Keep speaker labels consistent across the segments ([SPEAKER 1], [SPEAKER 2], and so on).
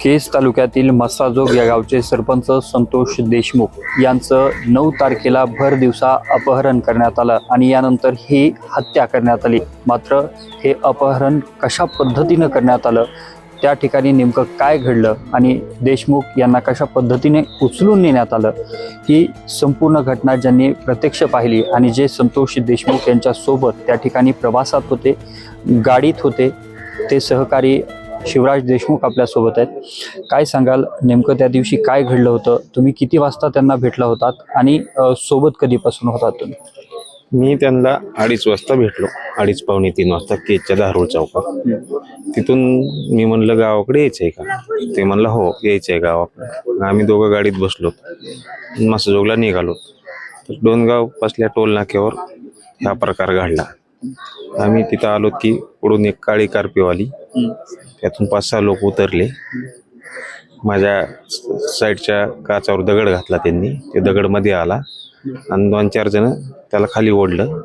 [SPEAKER 1] केस तालुक्यातील मस्साजोग या गावचे सरपंच संतोष देशमुख यांचं नऊ तारखेला भर दिवसा अपहरण करण्यात आलं आणि यानंतर ही हत्या करण्यात आली. मात्र हे अपहरण कशा पद्धतीनं करण्यात आलं? त्या ठिकाणी नेमकं काय घडलं? आणि देशमुख यांना कशा पद्धतीने उचलून नेण्यात आलं? ही संपूर्ण घटना ज्यांनी प्रत्यक्ष पाहिली आणि जे संतोष देशमुख यांच्यासोबत त्या ठिकाणी प्रवासात होते गाडीत होते ते सहकारी शिवराज देशमुख आपल्यासोबत आहेत. काय सांगाल नेमकं त्या दिवशी काय घडलं होतं? तुम्ही किती वाजता त्यांना भेटला होतात आणि सोबत कधीपासून होतात तुम्ही?
[SPEAKER 2] मी त्यांना अडीच वाजता भेटलो. अडीच पावणे तीन वाजता केचच्या धारूळ चौकात. तिथून मी म्हणलं गावाकडे यायचं आहे का? ते म्हणलं हो यायचं आहे गावाकडे आम्ही दोघं गाडीत बसलो. मासजोगला निघालो. तर डोनगाव पासल्या टोल नाक्यावर हा प्रकार घडला. आम्ही तिथं आलो की पुढून एक काळी कारपीवाली त्यातून पाच सहा लोक उतरले. माझ्या साईडच्या काचावर दगड घातला त्यांनी. ते दगडमध्ये आला. आणि दोन चार जण त्याला खाली ओढलं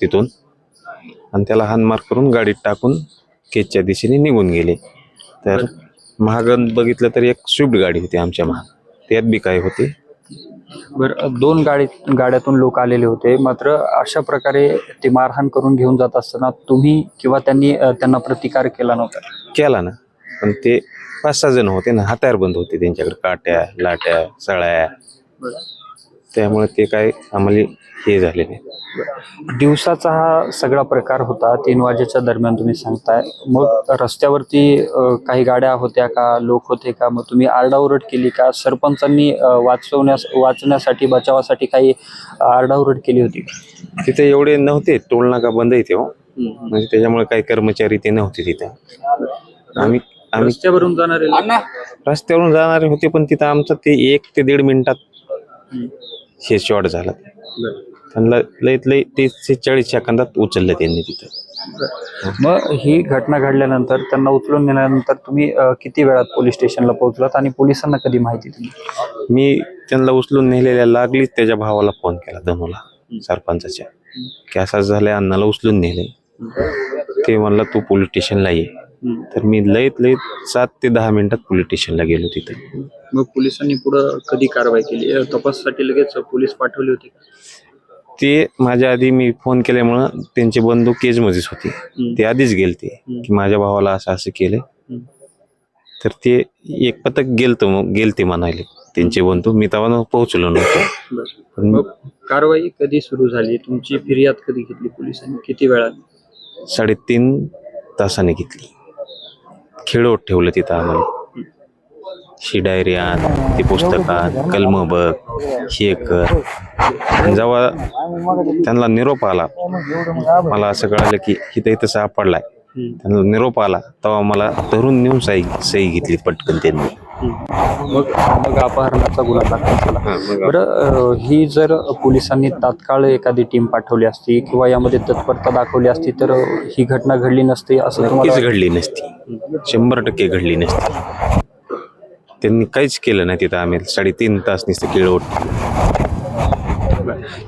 [SPEAKER 2] तिथून. आणि त्याला हानमार करून गाडीत टाकून केजच्या दिशेने निघून गेले. तर महागण बघितलं तर एक स्विफ्ट गाडी होती आमच्या महाग. त्यात बी काय होते?
[SPEAKER 1] बरं दोन गाडी गाड्यातून लोक आलेले होते. मात्र अशा प्रकारे ते मारहाण करून घेऊन जात असताना तुम्ही किंवा त्यांनी अ, त्यांना प्रतिकार केला नव्हता?
[SPEAKER 2] केला ना. पण ते पाच सहा जण होते ना हातार बंद होते त्यांच्याकडे काट्या लाट्या सळ्या. त्यामुळे ते काय आम्हाला हे झाले नाही.
[SPEAKER 1] दिवसाचा हा सगळा प्रकार होता. तीन वाजेच्या दरम्यान तुम्ही सांगताय. मग रस्त्यावरती अ, काही गाड्या होत्या का? लोक होते का? मग तुम्ही आरडाओरड केली का? सरपंचांनी अ, वाचवण्यास वाचण्यासाठी बचावासाठी काही आरडाओरड केली होती? का?
[SPEAKER 2] तिथे एवढे नव्हते. टोल नाका बंद येते हो. म्हणजे त्याच्यामुळे काही कर्मचारी ते नव्हते तिथं. आम्ही आम्ही
[SPEAKER 1] रस्त्यावरून जाणारे लोक?
[SPEAKER 2] रस्त्यावरून जाणारे होते पण तिथं आमचं ते एक ते दीड मिनिटात हे शॉर्ट झाला. त्यांना लईत लई तीस ते चाळीस सेकंदात उचललं त्यांनी तिथं.
[SPEAKER 1] मग ही घटना घडल्यानंतर त्यांना उचलून नेल्यानंतर तुम्ही अ, किती वेळात पोलीस स्टेशनला पोहोचलात आणि पोलिसांना कधी माहिती दिली?
[SPEAKER 2] मी त्यांना उचलून नेलेल्या लागलीच त्याच्या भावाला फोन केला धनुला सरपंचाच्या. की असं झालंय अण्णाला उचलून नेले. ते म्हणला तू पोलीस स्टेशनला ये. तर मी लईत लईत सात ते दहा मिनिटात पोलीस स्टेशनला गेलो तिथं.
[SPEAKER 1] मग पोलिसांनी पुढे कधी कारवाई केली? अ, तपासासाठी लगेच पोलीस पाठवले होते. का?
[SPEAKER 2] ते माझ्या आधी मी फोन केल्यामुळं त्यांचे बंधू केजमध्येच होते. ते आधीच गेलते की माझ्या भावाला असं असं केलंय तर ते एक पथक गेलतो मग गेलते म्हणाले. त्यांचे बंधू मी तेव्हा पोहोचलो नव्हतो.
[SPEAKER 1] मग कारवाई कधी सुरू झाली? तुमची फिर्याद कधी घेतली पोलिसांनी? किती वेळात?
[SPEAKER 2] साडेतीन तासाने घेतली. खेळवत ठेवलं तिथं आम्हाला. ही डायरी आण ती पुस्तक आण कलम बघ हे कर. जेव्हा त्यांना निरोप आला मला असं कळालं की इथं इथं सापडलाय त्यांना निरोप आला तेव्हा मला धरून नेऊन सही सही घेतली पटकन त्यांनी.
[SPEAKER 1] मग मग अपहरणाचा गुन्हा दाखल झाला.
[SPEAKER 2] हा,
[SPEAKER 1] बरं ही जर पोलिसांनी तात्काळ एखादी टीम पाठवली असती किंवा यामध्ये तत्परता दाखवली असती तर ही घटना घडली नसती असं
[SPEAKER 2] घडली नसती. शंभर टक्के घडली नसती. त्यांनी काहीच केलं नाही तिथं आम्ही. साडेतीन तास नुसतं किळवट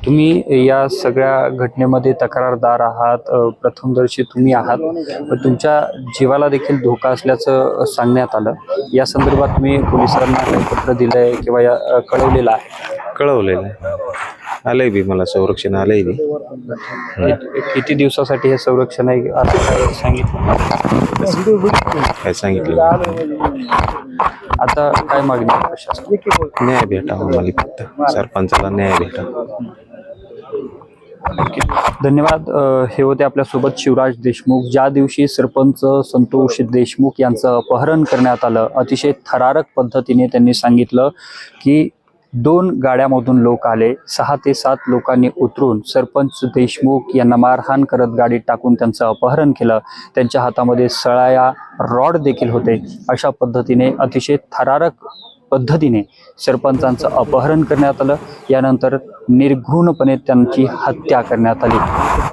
[SPEAKER 1] तुम्ही या सगळ्या घटनेमध्ये तक्रारदार आहात प्रथमदर्शी तुम्ही आहात. पण तुमच्या जीवाला देखील धोका असल्याचं सांगण्यात आलं. या संदर्भात तुम्ही पोलिसांना पत्र दिलंय किंवा या कळवलेलं आहे?
[SPEAKER 2] कळवलेलं आहे. आलंय बी मला संरक्षण आलंय बी.
[SPEAKER 1] किती दिवसासाठी हे संरक्षण आहे असं काय सांगितलं?
[SPEAKER 2] काय सांगितलं
[SPEAKER 1] आता काय मागणी आहे प्रशासन
[SPEAKER 2] न्याय भेटावा मला फक्त. सरपंचाला न्याय भेटा.
[SPEAKER 1] धन्यवाद. हे होते आपल्यासोबत शिवराज देशमुख. ज्या दिवशी सरपंच संतोष देशमुख यांचं अपहरण करण्यात आलं अतिशय थरारक पद्धतीने त्यांनी सांगितलं की दोन गाड्यामधून लोक आले. सहा ते सात लोकांनी उतरून सरपंच देशमुख यांना मारहाण करत गाडीत टाकून त्यांचं अपहरण केलं. त्यांच्या हातामध्ये सळाया रॉड देखील होते. अशा पद्धतीने अतिशय थरारक पद्धतीने सरपंचांचं अपहरण करण्यात आलं. यानंतर निर्घृणपणे त्यांची हत्या करण्यात आली.